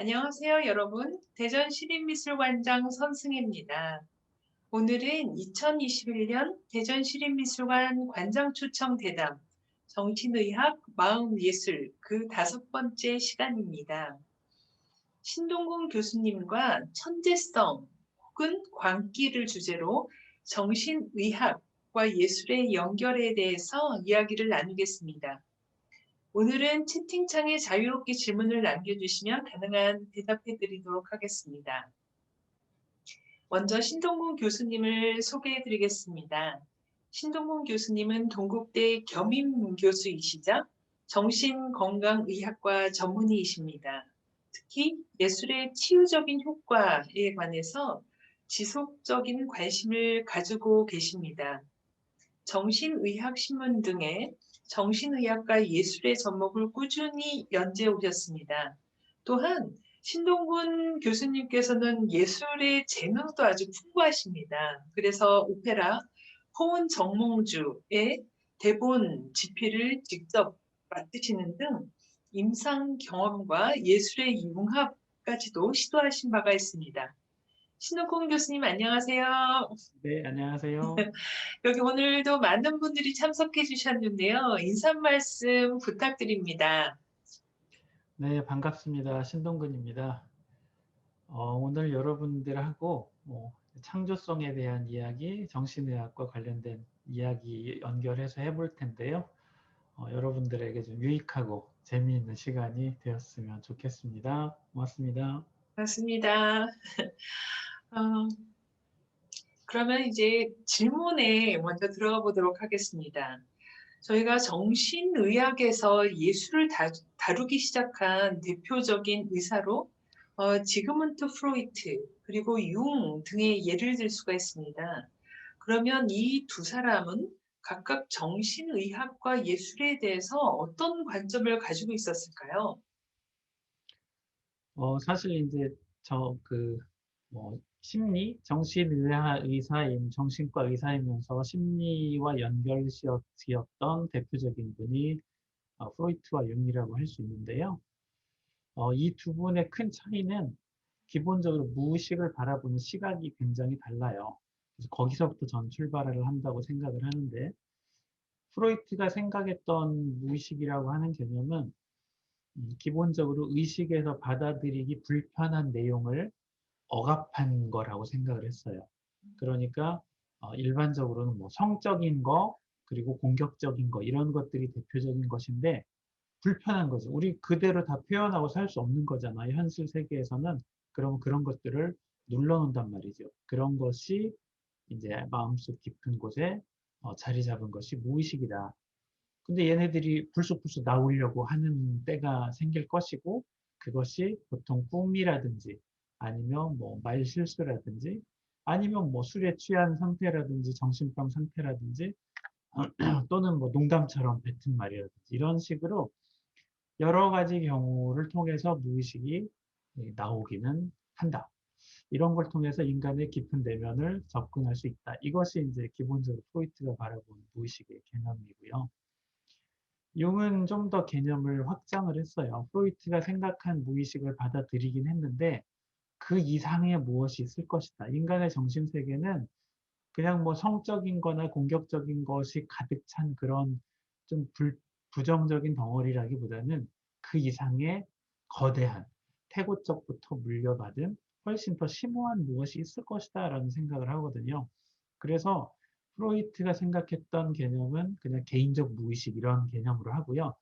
안녕하세요, 여러분. 대전 시립미술관장 선승혜입니다. 오늘은 2021년 대전 시립미술관 관장 초청 대담 정신의학, 마음예술 그 다섯 번째 시간입니다. 신동gun 교수님과 천재성 혹은 광기를 주제로 정신의학과 예술의 연결에 대해서 이야기를 나누겠습니다. 오늘은 채팅창에 자유롭게 질문을 남겨주시면 가능한 대답해 드리도록 하겠습니다. 먼저 신동gun 교수님을 소개해 드리겠습니다. 신동gun 교수님은 동국대 겸임 교수이시자 정신건강의학과 전문의이십니다. 특히 예술의 치유적인 효과에 관해서 지속적인 관심을 가지고 계십니다. 정신의학신문 등의 정신의학과 예술의 접목을 꾸준히 연재해 오셨습니다. 또한 신동군 교수님께서는 예술의 재능도 아주 풍부하십니다. 그래서 오페라 호은 정몽주의 대본 집필을 직접 맡으시는 등 임상 경험과 예술의 융합까지도 시도하신 바가 있습니다. 신동콩 교수님 안녕하세요. 네, 안녕하세요. 여기 오늘도 많은 분들이 참석해 주셨는데요. 인사 말씀 부탁드립니다. 네, 반갑습니다. 신동근입니다. 어, 오늘 여러분들하고 뭐 창조성에 대한 이야기, 정신의학과 관련된 이야기 연결해서 해볼 텐데요. 어, 여러분들에게 좀 유익하고 재미있는 시간이 되었으면 좋겠습니다. 고맙습니다. 고맙습니다. 어, 그러면 이제 질문에 먼저 들어가 보도록 하겠습니다. 저희가 정신의학에서 예술을 다루 기 시작한 대표적인 의사로 어, 지그문트 프로이트 그리고 융 등의 예를 들 수가 있습니다. 그러면 이 두 사람은 각각 정신의학과 예술에 대해서 어떤 관점을 가지고 있었을까요? 어, 사실 이제 저 그 뭐 심리, 정신의사 의사인 정신과 의사이면서 심리와 연결지었던 대표적인 분이 어, 프로이트와 융이라고 할 수 있는데요. 어, 이 두 분의 큰 차이는 기본적으로 무의식을 바라보는 시각이 굉장히 달라요. 그래서 거기서부터 전 출발을 한다고 생각을 하는데 프로이트가 생각했던 무의식이라고 하는 개념은 음, 기본적으로 의식에서 받아들이기 불편한 내용을 억압한 거라고 생각을 했어요. 그러니까 어, 일반적으로는 뭐 성적인 거 그리고 공격적인 거 이런 것들이 대표적인 것인데 불편한 거죠. 우리 그대로 다 표현하고 살 수 없는 거잖아요. 현실 세계에서는 그러면 그런 것들을 눌러놓는단 말이죠. 그런 것이 이제 마음속 깊은 곳에 어, 자리 잡은 것이 무의식이다. 근데 얘네들이 불쑥불쑥 나오려고 하는 때가 생길 것이고 그것이 보통 꿈이라든지 아니면 뭐 말 실수라든지 아니면 뭐 술에 취한 상태라든지 정신병 상태라든지 또는 뭐 농담처럼 뱉은 말이라든지 이런 식으로 여러 가지 경우를 통해서 무의식이 나오기는 한다. 이런 걸 통해서 인간의 깊은 내면을 접근할 수 있다. 이것이 이제 기본적으로 프로이트가 바라보는 무의식의 개념이고요. 융은 좀 더 개념을 확장을 했어요. 프로이트가 생각한 무의식을 받아들이긴 했는데 그 이상의 무엇이 있을 것이다. 인간의 정신세계는 그냥 뭐 성적인 거나 공격적인 것이 가득 찬 그런 좀 불, 부정적인 덩어리라기보다는 그 이상의 거대한 태고 쪽부터 물려받은 훨씬 더 심오한 무엇이 있을 것이다 라는 생각을 하거든요. 그래서 프로이트가 생각했던 개념은 그냥 개인적 무의식 이런 개념으로 하고요.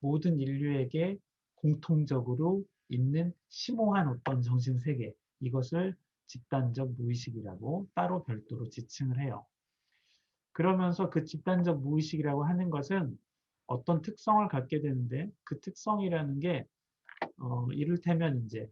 모든 인류에게 공통적으로 있는 심오한 어떤 정신세계 이것을 집단적 무의식이라고 따로 별도로 지칭을 해요. 그러면서 그 집단적 무의식이라고 하는 것은 어떤 특성을 갖게 되는데 그 특성이라는 게 어, 이를테면 이제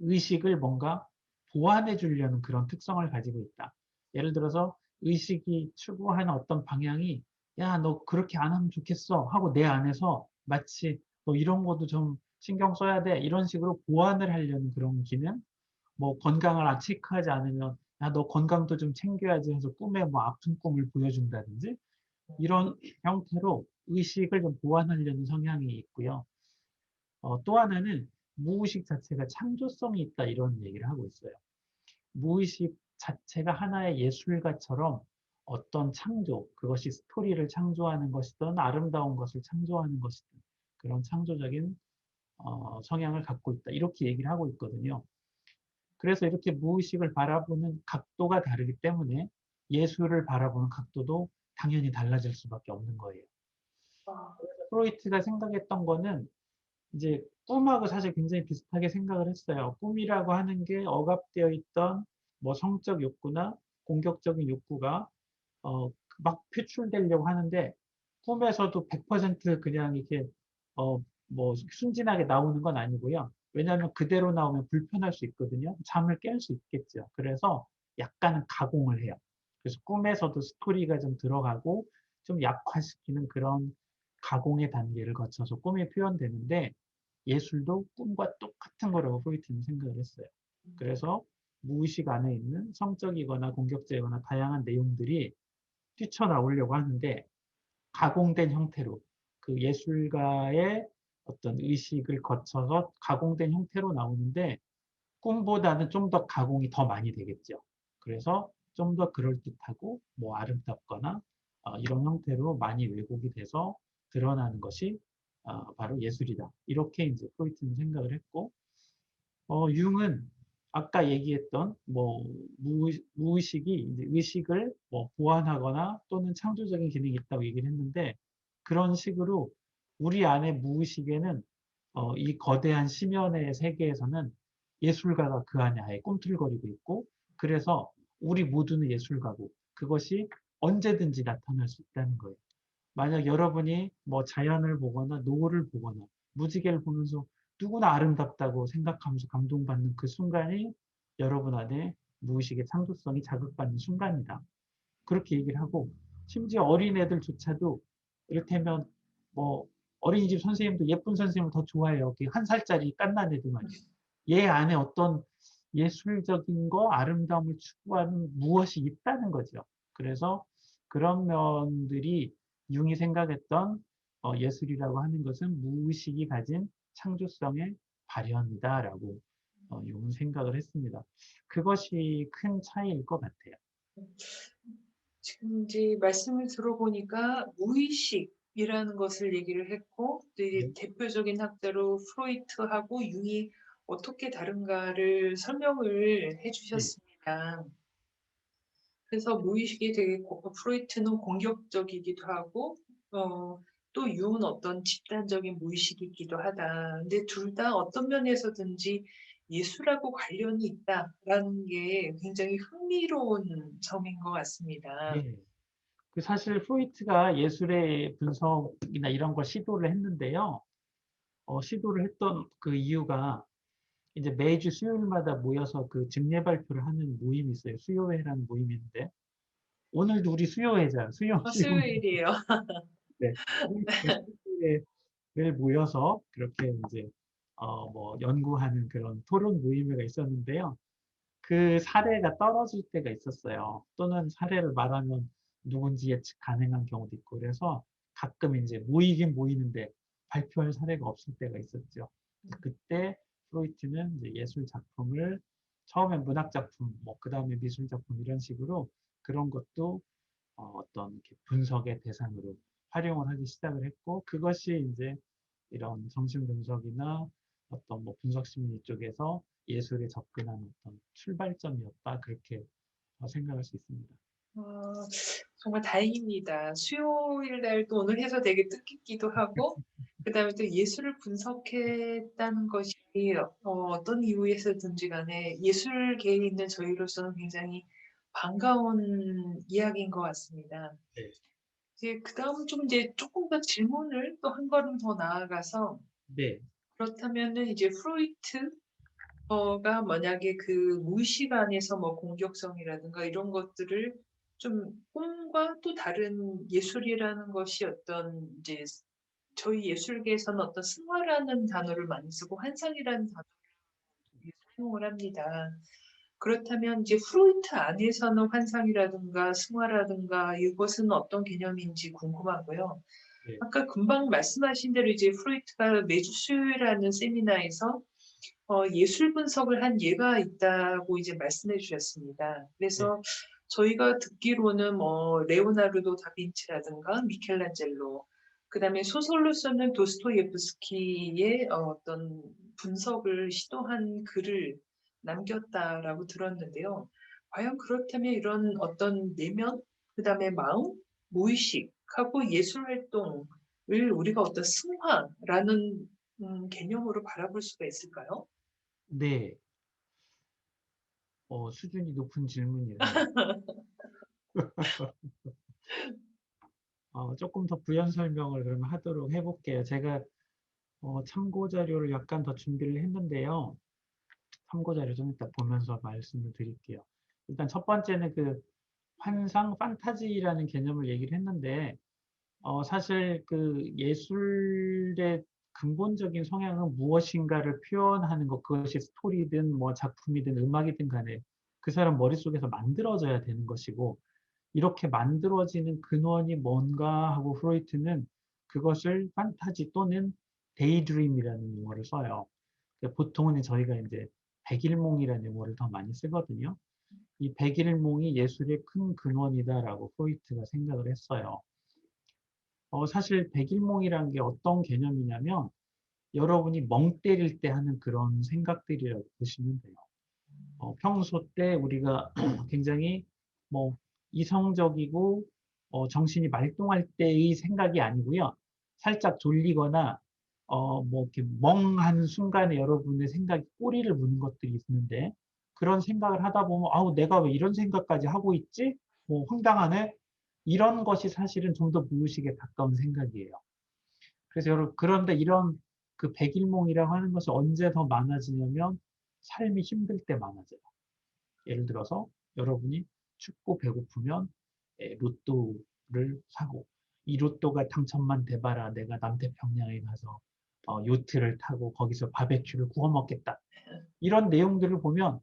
의식을 뭔가 보완해 주려는 그런 특성을 가지고 있다. 예를 들어서 의식이 추구하는 어떤 방향이 야 너 그렇게 안 하면 좋겠어. 하고 내 안에서 마치 너 이런 것도 좀 신경 써야 돼. 이런 식으로 보완을 하려는 그런 기능? 뭐 건강을 체크하지 않으면 야 너 건강도 좀 챙겨야지. 해서 꿈에 뭐 아픈 꿈을 보여준다든지? 이런 형태로 의식을 좀 보완하려는 성향이 있고요. 어, 또 하나는 무의식 자체가 창조성이 있다 이런 얘기를 하고 있어요. 무의식 자체가 하나의 예술가처럼 어떤 창조, 그것이 스토리를 창조하는 것이든 아름다운 것을 창조하는 것이든 그런 창조적인 어, 성향을 갖고 있다. 이렇게 얘기를 하고 있거든요. 그래서 이렇게 무의식을 바라보는 각도가 다르기 때문에 예술을 바라보는 각도도 당연히 달라질 수밖에 없는 거예요. 아, 프로이트가 생각했던 거는 이제 꿈하고 사실 굉장히 비슷하게 생각을 했어요. 꿈이라고 하는 게 억압되어 있던 뭐 성적 욕구나 공격적인 욕구가 어, 막 표출되려고 하는데 꿈에서도 100% 그냥 이렇게 어, 뭐 순진하게 나오는 건 아니고요. 왜냐하면 그대로 나오면 불편할 수 있거든요. 잠을 깰 수 있겠죠. 그래서 약간은 가공을 해요. 그래서 꿈에서도 스토리가 좀 들어가고 좀 약화시키는 그런 가공의 단계를 거쳐서 꿈이 표현되는데 예술도 꿈과 똑같은 거라고 프로이트는 생각을 했어요. 그래서 무의식 안에 있는 성적이거나 공격적이거나 다양한 내용들이 뛰쳐나오려고 하는데 가공된 형태로 그 예술가의 어떤 의식을 거쳐서 가공된 형태로 나오는데 꿈보다는 좀 더 가공이 더 많이 되겠죠. 그래서 좀 더 그럴듯하고 뭐 아름답거나 어, 이런 형태로 많이 왜곡이 돼서 드러나는 것이 어, 바로 예술이다. 이렇게 이제 프로이트는 생각을 했고 어, 융은 아까 얘기했던 뭐 무의- 무의식이 이제 의식을 뭐 보완하거나 또는 창조적인 기능이 있다고 얘기를 했는데 그런 식으로 우리 안에 무의식에는 어, 이 거대한 심연의 세계에서는 예술가가 그 안에 아예 꿈틀거리고 있고 그래서 우리 모두는 예술가고 그것이 언제든지 나타날 수 있다는 거예요. 만약 여러분이 뭐 자연을 보거나 노을을 보거나 무지개를 보면서 누구나 아름답다고 생각하면서 감동받는 그 순간이 여러분 안에 무의식의 창조성이 자극받는 순간이다. 그렇게 얘기를 하고 심지어 어린애들조차도 이를테면 뭐 어린이집 선생님도 예쁜 선생님을 더 좋아해요. 그한 살짜리 깐난 말이에요. 얘 안에 어떤 예술적인 거, 아름다움을 추구하는 무엇이 있다는 거죠. 그래서 그런 면들이 융이 생각했던 어, 예술이라고 하는 것은 무의식이 가진 창조성의 발현이다라고 어, 융은 생각을 했습니다. 그것이 큰 차이일 것 같아요. 지금 이제 말씀을 들어보니까 무의식이라는 것을 얘기를 했고 또 이제 네. 대표적인 학자로 프로이트하고 융이 어떻게 다른가를 설명을 해주셨습니다. 그래서 무의식이 되게 고- 프로이트는 공격적이기도 하고 어, 또 융은 어떤 집단적인 무의식이기도 하다. 근데 둘 다 어떤 면에서든지 예술하고 관련이 있다라는 게 굉장히 흥미로운 점인 것 같습니다. 예. 그 사실 프로이트가 예술의 분석이나 이런 걸 시도를 했는데요. 어, 시도를 했던 그 이유가 이제 매주 수요일마다 모여서 그 증례 발표를 하는 모임이 있어요. 수요회라는 모임이 있는데 오늘도 우리 수요회자, 수요 어, 수요일이에요. 네. 수요회를 모여서 그렇게 이제 어, 뭐 연구하는 그런 토론 모임회가 있었는데요. 그 사례가 떨어질 때가 있었어요. 또는 사례를 말하면 누군지 예측 가능한 경우도 있고 그래서 가끔 이제 모이긴 모이는데 발표할 사례가 없을 때가 있었죠. 그때 프로이트는 이제 예술 작품을 처음엔 문학 작품, 뭐 그 다음에 미술 작품 이런 식으로 그런 것도 어, 어떤 분석의 대상으로 활용을 하기 시작을 했고 그것이 이제 이런 정신 분석이나 어떤 뭐 분석 심리 쪽에서 예술에 접근하는 어떤 출발점이었다 그렇게 어, 생각할 수 있습니다. 어, 정말 다행입니다. 수요일 날도 오늘 해서 되게 뜻깊기도 하고, 그 다음에 또 예술을 분석했다는 것이 어, 어떤 이유에서든지 간에 예술계에 있는 저희로서는 굉장히 반가운 이야기인 것 같습니다. 네. 이제 그 다음 좀 이제 조금 더 질문을 또 한 걸음 더 나아가서 네, 그렇다면은 이제 프로이트 어가 만약에 그 무의식 안에서 뭐 공격성이라든가 이런 것들을 좀 꿈과 또 다른 예술이라는 것이 어떤 이제 저희 예술계에서는 어떤 승화라는 단어를 많이 쓰고 환상이라는 단어를 사용을 합니다. 그렇다면 이제 프로이트 안에서는 환상이라든가 승화라든가 이것은 어떤 개념인지 궁금하고요. 네. 아까 금방 말씀하신 대로 이제 프로이트가 매주 수요일 하는 세미나에서 어, 예술 분석을 한 예가 있다고 이제 말씀해 주셨습니다. 그래서 저희가 듣기로는 뭐 레오나르도 다빈치라든가 미켈란젤로 그다음에 소설로서는 도스토예프스키의 어, 어떤 분석을 시도한 글을 남겼다라고 들었는데요. 과연 그렇다면 이런 어떤 내면, 그 다음에 마음, 무의식하고 예술 활동을 우리가 어떤 승화라는 음, 개념으로 바라볼 수가 있을까요? 네. 어, 수준이 높은 질문이에요. 어, 조금 더 부연 설명을 그러면 하도록 해볼게요. 제가 어, 참고 자료를 약간 더 준비를 했는데요. 참고 자료 좀 이따 보면서 말씀을 드릴게요. 일단 첫 번째는 그 환상 판타지라는 개념을 얘기를 했는데 어, 사실 그 예술의 근본적인 성향은 무엇인가를 표현하는 것, 그것이 스토리든 뭐 작품이든 음악이든 간에 그 사람 머릿속에서 만들어져야 되는 것이고 이렇게 만들어지는 근원이 뭔가 하고 프로이트는 그것을 판타지 또는 데이드림이라는 용어를 써요. 보통은 저희가 이제 백일몽이라는 용어를 더 많이 쓰거든요. 이 백일몽이 예술의 큰 근원이다라고 프로이트가 생각을 했어요. 어, 사실 백일몽이라는 게 어떤 개념이냐면 여러분이 멍 때릴 때 하는 그런 생각들이라고 보시면 돼요. 어, 평소 때 우리가 굉장히 뭐 이성적이고 어, 정신이 말똥할 때의 생각이 아니고요. 살짝 졸리거나 어, 뭐 이렇게 멍한 순간에 여러분의 생각이 꼬리를 무는 것들이 있는데 그런 생각을 하다 보면 아우 내가 왜 이런 생각까지 하고 있지? 뭐 황당하네. 이런 것이 사실은 좀 더 무의식에 가까운 생각이에요. 그래서 여러분 그런데 이런 그 백일몽이라고 하는 것이 언제 더 많아지냐면 삶이 힘들 때 많아져요. 예를 들어서 여러분이 춥고 배고프면 로또를 사고 이 로또가 당첨만 돼봐라 내가 남태평양에 가서 어, 요트를 타고 거기서 바베큐를 구워 먹겠다. 이런 내용들을 보면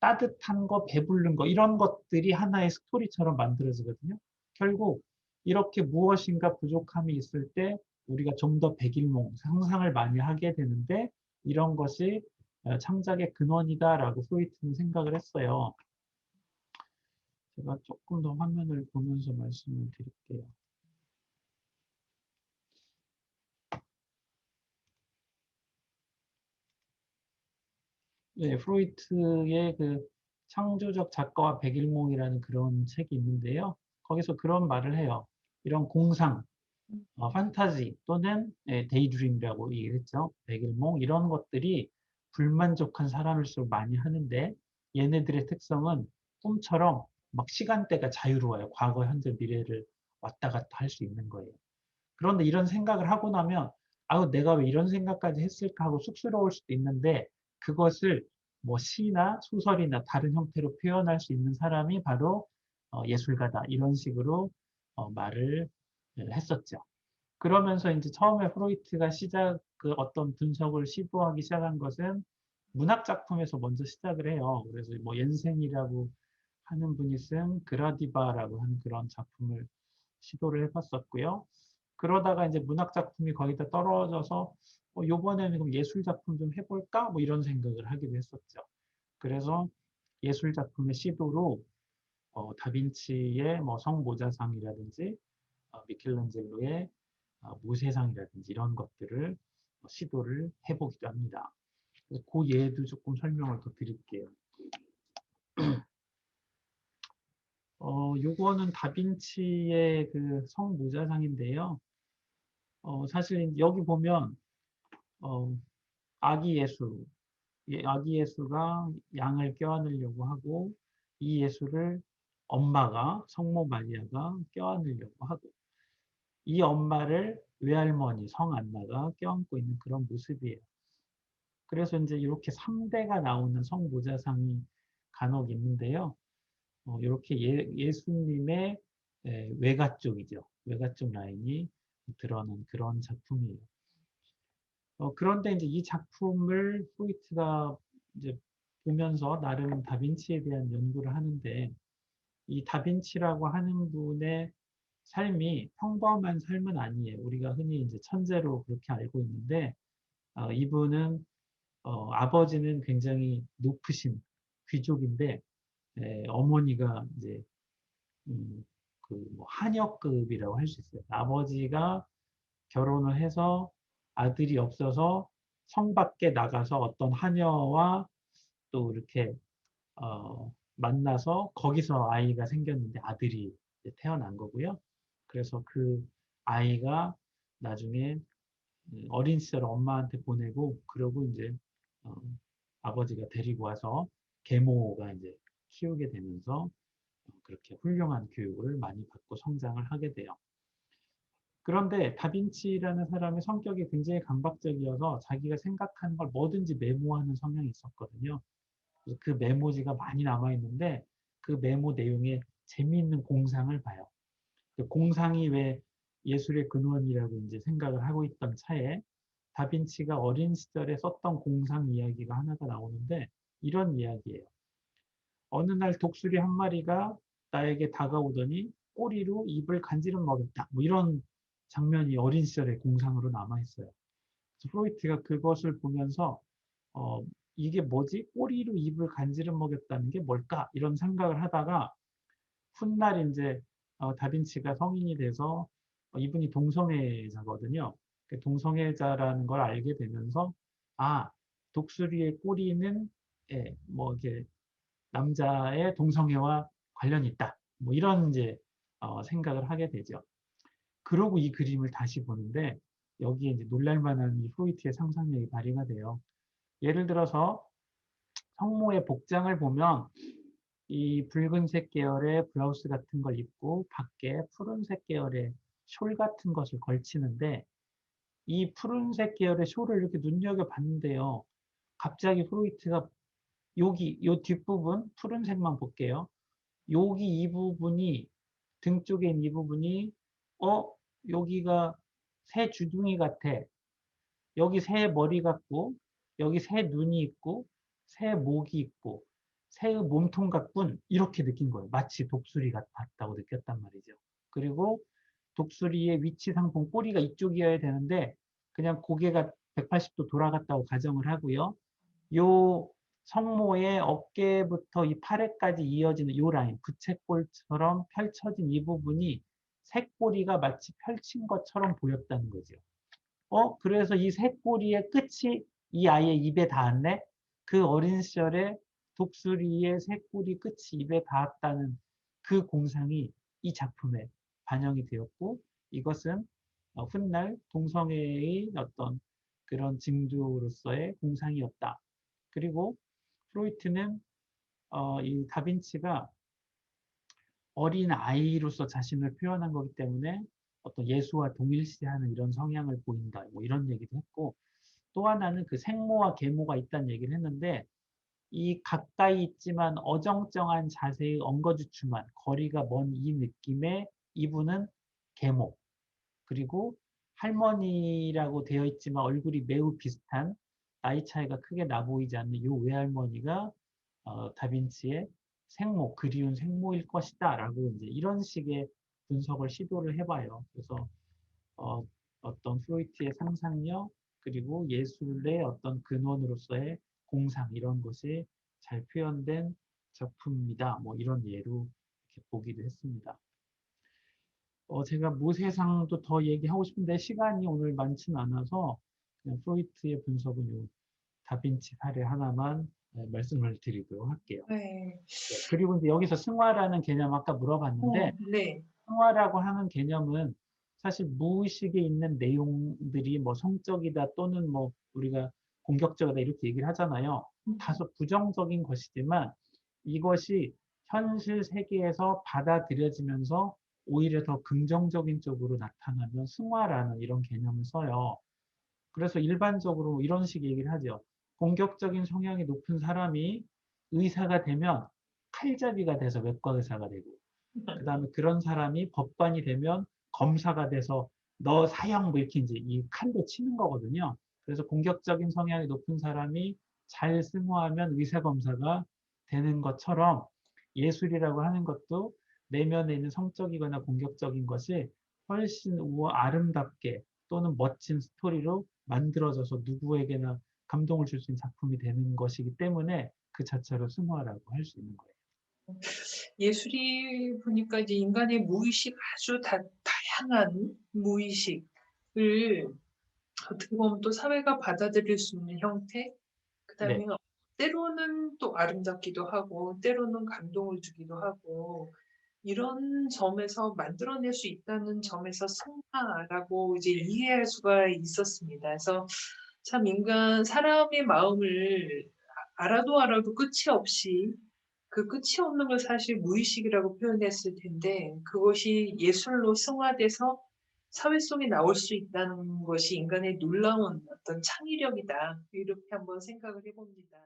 따뜻한 거, 배부른 거 이런 것들이 하나의 스토리처럼 만들어지거든요. 결국 이렇게 무엇인가 부족함이 있을 때 우리가 좀 더 백일몽, 상상을 많이 하게 되는데 이런 것이 어, 창작의 근원이다라고 프로이트는 생각을 했어요. 제가 조금 더 화면을 보면서 말씀을 드릴게요. 네, 프로이트의 그 창조적 작가와 백일몽이라는 그런 책이 있는데요. 거기서 그런 말을 해요. 이런 공상, 어, 판타지 또는 예, 데이드림이라고 얘기했죠. 백일몽 이런 것들이 불만족한 사람일수록 많이 하는데 얘네들의 특성은 꿈처럼 막 시간대가 자유로워요. 과거, 현재, 미래를 왔다 갔다 할 수 있는 거예요. 그런데 이런 생각을 하고 나면 아우 내가 왜 이런 생각까지 했을까 하고 쑥스러울 수도 있는데 그것을 뭐 시나 소설이나 다른 형태로 표현할 수 있는 사람이 바로 어, 예술가다 이런 식으로 어, 말을 했었죠. 그러면서 이제 처음에 프로이트가 시작 그 어떤 분석을 시도하기 시작한 것은 문학 작품에서 먼저 시작을 해요. 그래서 뭐 옌센이라고 하는 분이 쓴 그라디바라고 하는 그런 작품을 시도를 해봤었고요. 그러다가 이제 문학 작품이 거기다 떨어져서 어, 요번에는 그럼 예술 작품 좀 해볼까? 뭐 이런 생각을 하기도 했었죠. 그래서 예술 작품의 시도로 어, 다빈치의 뭐 성모자상이라든지 어, 미켈란젤로의 어, 모세상이라든지 이런 것들을 어, 시도를 해보기도 합니다. 그 예도 조금 설명을 더 드릴게요. 어, 요거는 다빈치의 그 성모자상인데요. 어, 사실 여기 보면 어, 아기 예수, 예, 아기 예수가 양을 껴안으려고 하고 이 예수를 엄마가 성모 마리아가 껴안으려고 하고 이 엄마를 외할머니 성안나가 껴안고 있는 그런 모습이에요. 그래서 이제 이렇게 3대가 나오는 성모자상이 간혹 있는데요. 어, 이렇게 예, 예수님의 에, 외가 쪽이죠. 외가 쪽 라인이 드러난 그런 작품이에요. 어, 그런데 이제 이 작품을 프로이트가 이제 보면서 나름 다빈치에 대한 연구를 하는데 이 다빈치라고 하는 분의 삶이 평범한 삶은 아니에요. 우리가 흔히 이제 천재로 그렇게 알고 있는데 어, 이분은 어, 아버지는 굉장히 높으신 귀족인데 에, 어머니가 이제 음, 그뭐 하녀급이라고 할 수 있어요. 아버지가 결혼을 해서 아들이 없어서 성 밖에 나가서 어떤 하녀와 또 이렇게 어, 만나서 거기서 아이가 생겼는데 아들이 태어난 거고요. 그래서 그 아이가 나중에 음, 어린 시절 엄마한테 보내고 그러고 이제 어, 아버지가 데리고 와서 계모가 이제 키우게 되면서 어, 그렇게 훌륭한 교육을 많이 받고 성장을 하게 돼요. 그런데 다빈치라는 사람의 성격이 굉장히 강박적이어서 자기가 생각하는 걸 뭐든지 메모하는 성향이 있었거든요. 그래서 그 메모지가 많이 남아 있는데 그 메모 내용에 재미있는 공상을 봐요. 그 공상이 왜 예술의 근원이라고 이제 생각을 하고 있던 차에 다빈치가 어린 시절에 썼던 공상 이야기가 하나가 나오는데 이런 이야기예요. 어느 날 독수리 한 마리가 나에게 다가오더니 꼬리로 입을 간지럼 먹였다. 뭐 이런 장면이 어린 시절의 공상으로 남아 있어요. 프로이트가 그것을 보면서 어, 이게 뭐지? 꼬리로 입을 간지럼 먹였다는 게 뭘까? 이런 생각을 하다가 훗날 이제 어, 다빈치가 성인이 돼서 어, 이분이 동성애자거든요. 그 동성애자라는 걸 알게 되면서 아 독수리의 꼬리는 예, 뭐 이게 남자의 동성애와 관련이 있다. 뭐 이런 이제 어, 생각을 하게 되죠. 그러고 이 그림을 다시 보는데 여기에 이제 놀랄만한 이 프로이트의 상상력이 발휘가 돼요. 예를 들어서 성모의 복장을 보면 이 붉은색 계열의 블라우스 같은 걸 입고 밖에 푸른색 계열의 숄 같은 것을 걸치는데 이 푸른색 계열의 숄을 이렇게 눈여겨봤는데요. 갑자기 프로이트가 여기 요 뒷부분 푸른색만 볼게요. 여기 이 부분이 등 쪽에 있는 이 부분이 어 여기가 새 주둥이 같아. 여기 새 머리 같고 여기 새 눈이 있고 새 목이 있고 새의 몸통 같군 이렇게 느낀 거예요. 마치 독수리 같았다고 느꼈단 말이죠. 그리고 독수리의 위치 상품 꼬리가 이쪽이어야 되는데 그냥 고개가 180도 돌아갔다고 가정을 하고요. 요 성모의 어깨부터 이 팔에까지 이어지는 이 라인, 부채꼴처럼 펼쳐진 이 부분이 새꼬리가 마치 펼친 것처럼 보였다는 거죠. 어, 그래서 이 새꼬리의 끝이 이 아이의 입에 닿았네? 그 어린 시절에 독수리의 새꼬리 끝이 입에 닿았다는 그 공상이 이 작품에 반영이 되었고 이것은 어, 훗날 동성애의 어떤 그런 징조로서의 공상이었다. 그리고 프로이트는 어, 이 다빈치가 어린 아이로서 자신을 표현한 거기 때문에 어떤 예수와 동일시하는 이런 성향을 보인다. 뭐 이런 얘기도 했고 또 하나는 그 생모와 계모가 있다는 얘기를 했는데 이 가까이 있지만 어정쩡한 자세의 엉거주춤한 거리가 먼 이 느낌의 이분은 계모 그리고 할머니라고 되어 있지만 얼굴이 매우 비슷한 나이 차이가 크게 나 보이지 않는 이 외할머니가 어, 다빈치의 생모, 그리운 생모일 것이다 라고 이제 이런 식의 분석을 시도를 해봐요. 그래서 어, 어떤 프로이트의 상상력 그리고 예술의 어떤 근원으로서의 공상 이런 것이 잘 표현된 작품입니다. 뭐 이런 예로 이렇게 보기도 했습니다. 어, 제가 모세상도 더 얘기하고 싶은데 시간이 오늘 많지는 않아서 그냥 프로이트의 분석은 요 다빈치 사례 하나만 네, 말씀을 드리도록 할게요. 네. 네, 그리고 이제 여기서 승화라는 개념 아까 물어봤는데 어, 네. 승화라고 하는 개념은 사실 무의식에 있는 내용들이 뭐 성적이다 또는 뭐 우리가 공격적이다 이렇게 얘기를 하잖아요. 음. 다소 부정적인 것이지만 이것이 현실 세계에서 받아들여지면서 오히려 더 긍정적인 쪽으로 나타나면 승화라는 이런 개념을 써요. 그래서 일반적으로 이런 식 얘기를 하죠. 공격적인 성향이 높은 사람이 의사가 되면 칼잡이가 돼서 외과 의사가 되고 그 다음에 그런 사람이 법관이 되면 검사가 돼서 너 사형 뭐 이렇게 이제 이 칼로 치는 거거든요. 그래서 공격적인 성향이 높은 사람이 잘 승화하면 의사 검사가 되는 것처럼 예술이라고 하는 것도 내면에 있는 성적이거나 공격적인 것이 훨씬 우아 아름답게 또는 멋진 스토리로 만들어져서 누구에게나 감동을 줄 수 있는 작품이 되는 것이기 때문에 그 자체로 승화라고 할 수 있는 거예요. 예술이 보니까 이제 인간의 무의식 아주 다, 다양한 무의식을 어떻게 보면 또 사회가 받아들일 수 있는 형태, 그 다음에 네. 때로는 또 아름답기도 하고, 때로는 감동을 주기도 하고, 이런 점에서 만들어낼 수 있다는 점에서 승화라고 이제 이해할 수가 있었습니다. 그래서 참 인간 사람의 마음을 알아도 알아도 끝이 없이 그 끝이 없는 걸 사실 무의식이라고 표현했을 텐데 그것이 예술로 승화돼서 사회 속에 나올 수 있다는 것이 인간의 놀라운 어떤 창의력이다. 이렇게 한번 생각을 해봅니다.